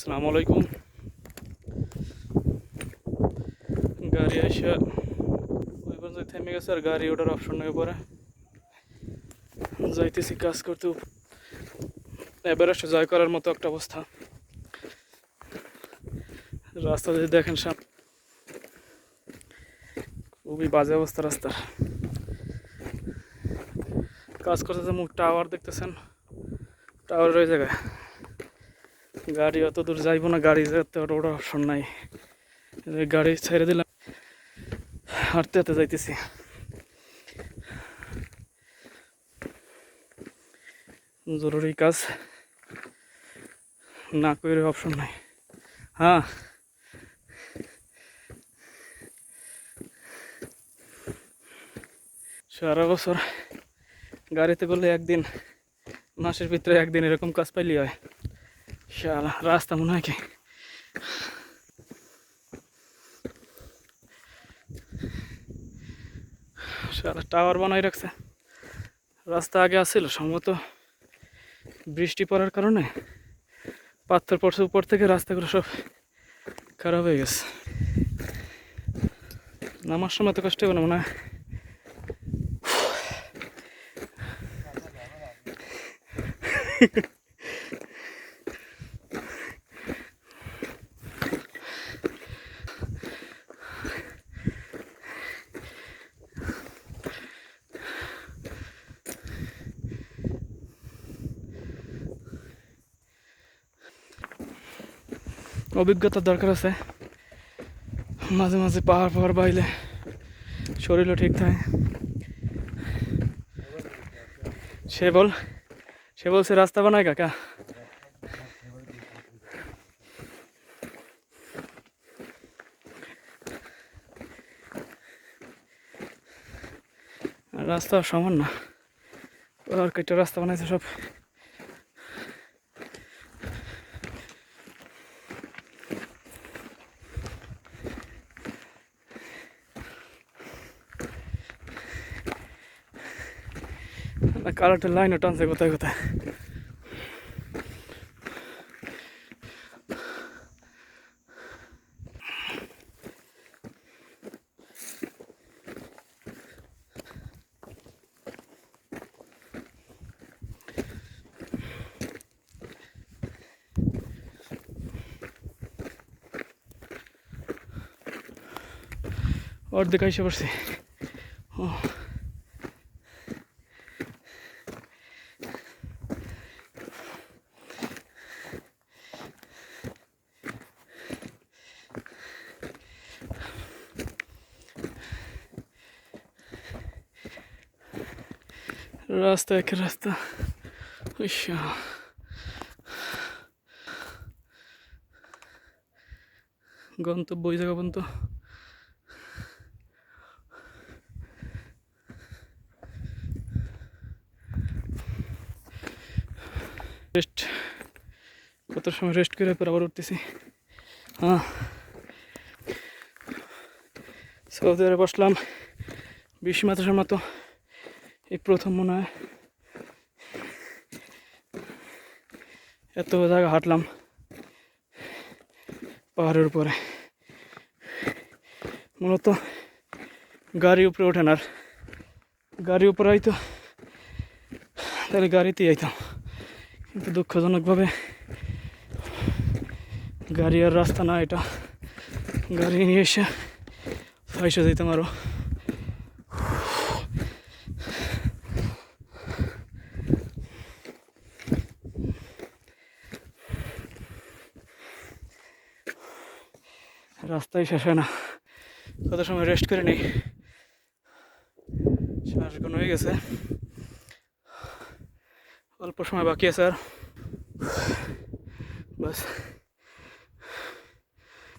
আসসালামু আলাইকুম। গাড়ি এসে ওই পর্যন্ত থেমে গেছে, আর গাড়ি ওঠার অপশন নেই পরে যাইতেছি, কাজ করতে এভারেস্ট জয় করার মতো একটা অবস্থা। রাস্তা যদি দেখেন সাম খুবই বাজে অবস্থা রাস্তার। কাজ করতেছে, মুখ টাওয়ার দেখতেছেন। টাওয়ার ওই জায়গায় গাড়ি অত দূর যাইবো না, গাড়ি যেতে ওটা অপশন নাই। গাড়ি ছেড়ে দিলাম। হাঁটতে হাঁটতে যাইতেছি। জরুরি কাজ। না করে অপশন নাই। হ্যাঁ। সারা বছর গাড়িতে করলে একদিন, মাসের ভিতরে একদিন এরকম কাজ পাইলি হয়। শালা রাস্তা মনে হয় কি? শালা টাওয়ার বানাই রাখছে। রাস্তা আগে আসছিল সম্ভবত বৃষ্টি পড়ার কারণে পাথর পড়ছে উপর থেকে রাস্তাগুলো সব খারাপ হয়ে গেছে। নামার সময় তো কষ্ট হবে না মনে হয়। অভিজ্ঞতার দরকার আছে। মাঝে মাঝে পাহাড় পাহাড় বাইলে শরীরও ঠিক থাকে। সে বল, সে বলছে রাস্তা বানায় কাকা। রাস্তা সমান না। আর কেটে রাস্তা বানাইছে সব। কারেন্টের লাইনও টানছে কোথায় কোথায় অর্ধেক এসে পড়ছি ও রাস্তা এক রাস্তা। গন্তব্য ওই জায়গা পর্যন্ত রেস্ট কত সময় রেস্ট করে পর আবার উঠতেছি হ্যাঁ সৌদি আরবে বসলাম বিশ মাসের মতো এই প্রথম মনে হয়। এত জায়গা হাঁটলাম পাহাড়ের উপরে। মূলত গাড়ি উপরে ওঠেন আর। গাড়ি উপরে আইতো, তাহলে গাড়িতেই আইতাম। কিন্তু দুঃখজনকভাবে গাড়ি আর রাস্তা না, এটা গাড়ি নিয়ে এসে ফাইসে দিতাম আরও রাস্তায় শেষ হয় না। কত সময় রেস্ট করে নেই। শ্বাস গুণ হয়ে গেছে। অল্প সময় বাকি আছে আর। বাস।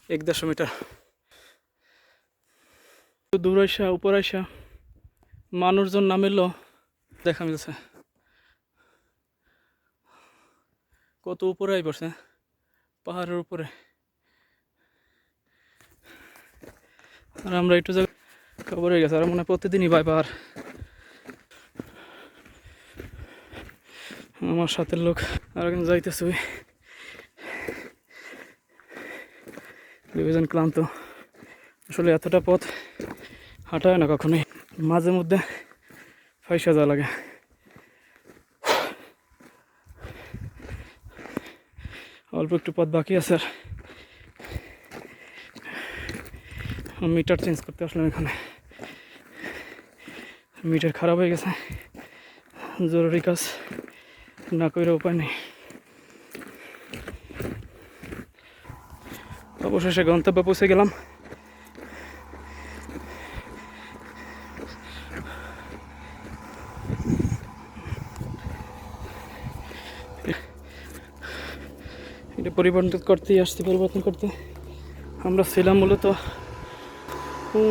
এক দেড়শো মিটার। দূর আইসা, উপর আইসা মানুষজন নামিল। দেখা মিলছে। কত উপরে আই পড়ছে? পাহাড়ের উপরে। আর আমরা একটু জায়গা খবর হয়ে গেছে, আর মনে প্রতিদিনই পাহাড় আমার সাথের লোক আর একজন যাইতেছে ডিভিশন ক্লান্ত। আসলে এতটা পথ হাঁটা না কখনোই। মাঝে মধ্যে ফাইসা যাওয়া লাগে। অল্প একটু পথ বাকি আছে আর মিটার চেঞ্জ করতে আসলাম এখানে। মিটার খারাপ হয়ে গেছে। জরুরি কাজ। না করে উপায় নেই। অবশেষে গন্তব্যে পৌঁছে গেলাম। এটা পরিবর্তন করতেই আসতে পরিবর্তন করতে। আমরা ছিলাম মূলত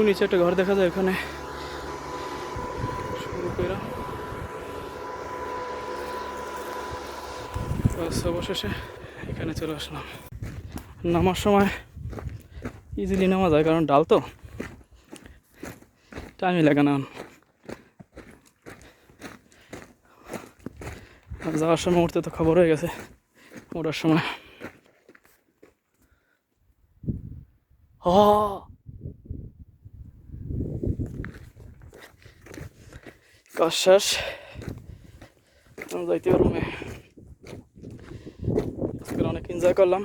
নিচে একটা ঘর দেখা যায় ওখানে অবশেষে এখানে চলে আসলাম। নামার সময় ইজিলি নামা যায়, কারণ ডাল তো। টাইমই লাগে না। যাওয়ার সময় উঠতে তো খবর হয়ে গেছে ওঠার সময়। হ কাজ শেষ যাইতে রুমে আজকে অনেক এনজয় করলাম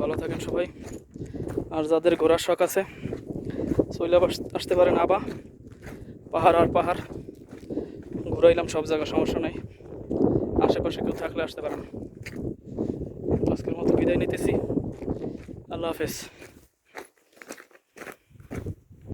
ভালো থাকেন সবাই আর যাদের ঘোরার শখ আছে আস- আসতে পারেন আবা পাহাড় আর পাহাড় ঘুরাইলাম সব জায়গা সমস্যা নাই আশেপাশে কেউ থাকলে আসতে পারেন আজকের মতো বিদায় নিতেছি আল্লাহ হাফেজ